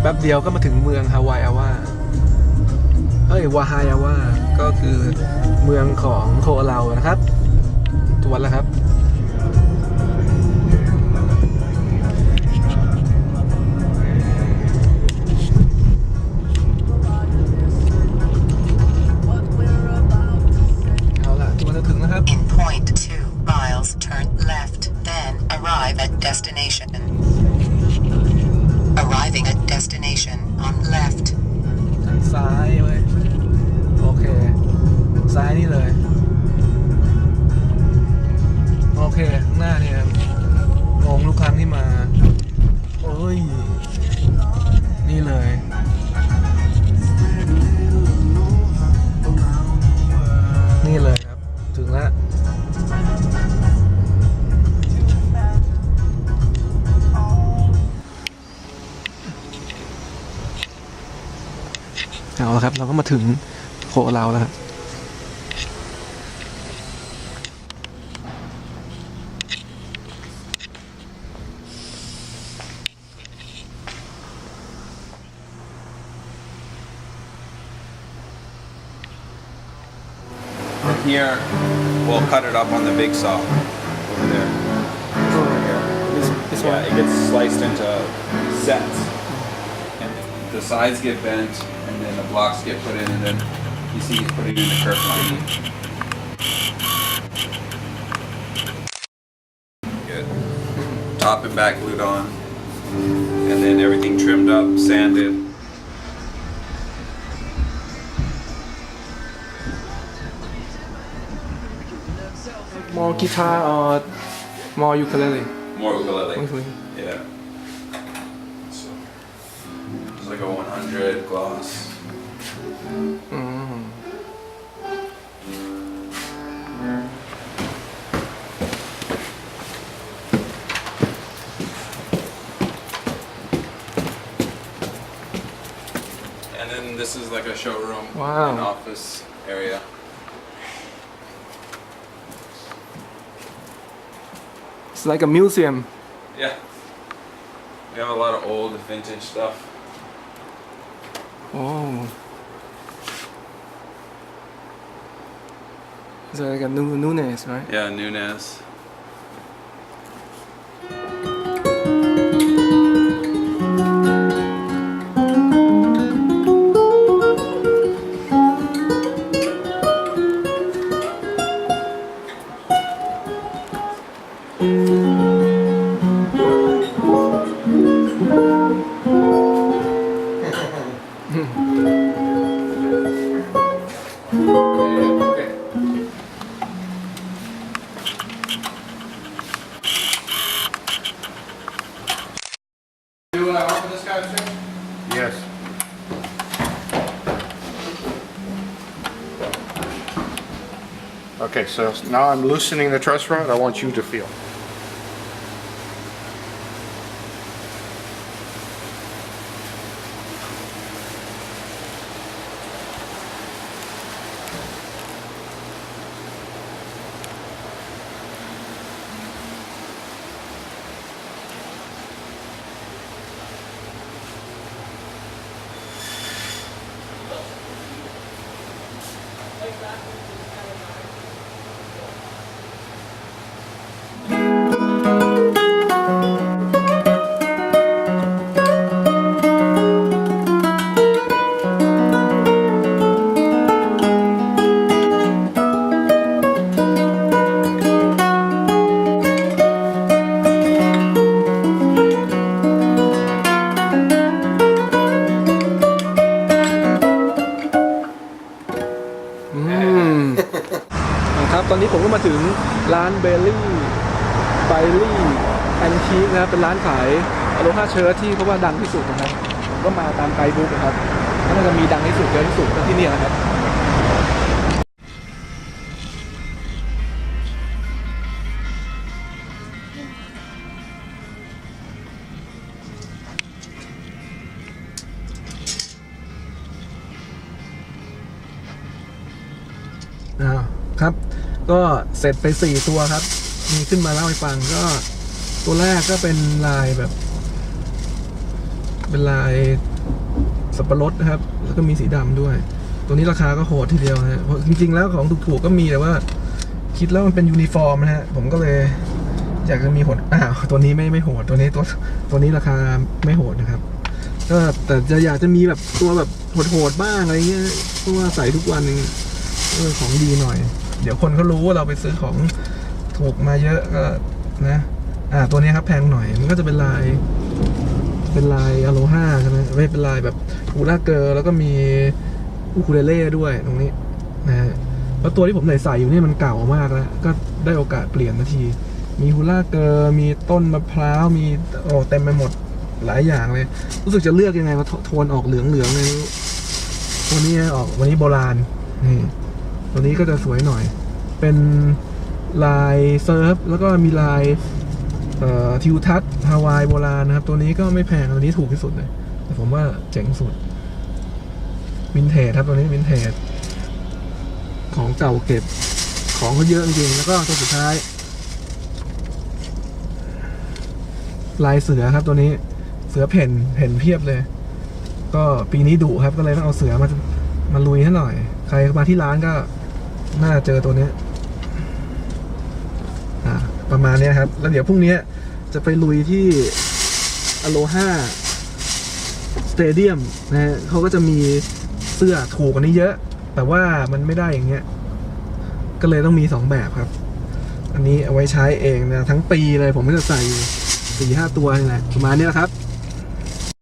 แป๊บเดียวก็มาถึงเมืองฮาวายอาว่าเอ้ยวาฮายาว่าก็คือเมืองของโคเรานะครับจวนแล้วครับ Arriving at destination on left. ทางซ้ายเว้ยโอเค ซ้ายนี่เลย เอาละครับ เราก็มาถึงโคเราแล้วครับ From here, we'll cut it up on the big saw over there. Over here. This, this Yeah, one. it gets sliced into sets. And the sides get bent, and then the blocks get put in, and then you see he's putting in the line. Good. Top and back glued on. And then everything trimmed up, sanded. more guitar or more ukulele More ukulele. Ukulele. Yeah. So, it's like a 100 gloss. อืม And then this is like a showroom Wow. and office area. it's like a museum Yeah. We have a lot of old vintage stuff. oh Is that like a Nunez, right? Yeah, Nunez. Open this? Yes. Okay, so now I'm loosening the truss rod. I want you to feel. อื มาถึงร้านเบลลี่ไบลี่แอนทีนะครับเป็นร้านขายอโลฮาเชิร์ที่เขาว่าดังที่สุดนะครับผมก็มาตามไกด์บุ๊กนะครับแล้วมันจะมีดังที่สุดเยอะที่สุดที่นี่นะครับอ้าครับ ก็เสร็จไปสี่ตัวครับ มีขึ้นมาเล่าให้ฟังก็ตัวแรกก็เป็นลายแบบ เป็นลายสับปะรดนะครับ แล้วก็มีสีดำด้วย ตัวนี้ราคาก็โหดทีเดียวนะฮะจริง ๆ แล้วของถูกๆก็มีแต่ว่า คิดแล้วมันเป็นยูนิฟอร์มนะฮะผมก็เลยอยากจะมีโหดอ้าวตัวนี้ไม่ไม่โหดตัวนี้ตัวตัวนี้ราคาไม่โหดนะครับก็แต่จะอยากจะมีแบบตัวแบบโหดๆบ้างอะไรเงี้ยเพราะว่าใส่ทุกวันเออของดีหน่อย เดี๋ยวคนเขารู้ว่าเราไปซื้อของถูกมาเยอะก็นะอ่าตัวนี้ครับแพงหน่อยมันก็จะเป็นลาย เป็นลายอโลฮาใช่ไหมไม่เป็นลายแบบอูราเกอร์แล้วก็มีอูคูเลเล่ด้วยตรงนี้นะแล้วตัวที่ผมใส่ใส่อยู่นี่มันเก่ามากแล้ว ก็ได้โอกาสเปลี่ยนนาที มีฮูล่าเกอร์มีต้นมะพร้าวมีโอ้เต็มไปหมดหลายอย่างเลย รู้สึกจะเลือกยังไงว่าโทนออกเหลืองเลืองๆเลยตัวนี้ออกวันนี้โบราณนี่ ตัวนี้ก็จะสวยหน่อย เป็นลายเซิร์ฟแล้วก็มีลายทิวทัศน์ฮาวายโบราณนะครับ ตัวนี้ก็ไม่แพงตัวนี้ถูกที่สุดเลยแต่ผมว่าเจ๋งสุดวินเทจครับตัวนี้วินเทจของเก่าเก็บของเขาเยอะจริงๆแล้วก็ตัวสุดท้าย ลายเสือครับตัวนี้เสือเพ่นเพ่นเพียบเลย ก็ปีนี้ดุครับก็เลยต้องเอาเสือมามาลุยให้หน่อย ใครมาที่ร้านก็น่าเจอตัวนี้อ่าประมาณนี้ครับ แล้วเดี๋ยวพรุ่งนี้จะไปลุยที่อโลฮาสเตเดียมนะฮะเขาก็จะมีเสื้อถูกกว่านี้เยอะ แต่ว่ามันไม่ได้อย่างเงี้ย ก็เลยต้องมีสองแบบครับ อันนี้เอาไว้ใช้เองนะ ทั้งปีเลยผมก็จะใส่สี่ห้าตัวนี่แหละประมาณนี้แหละครับ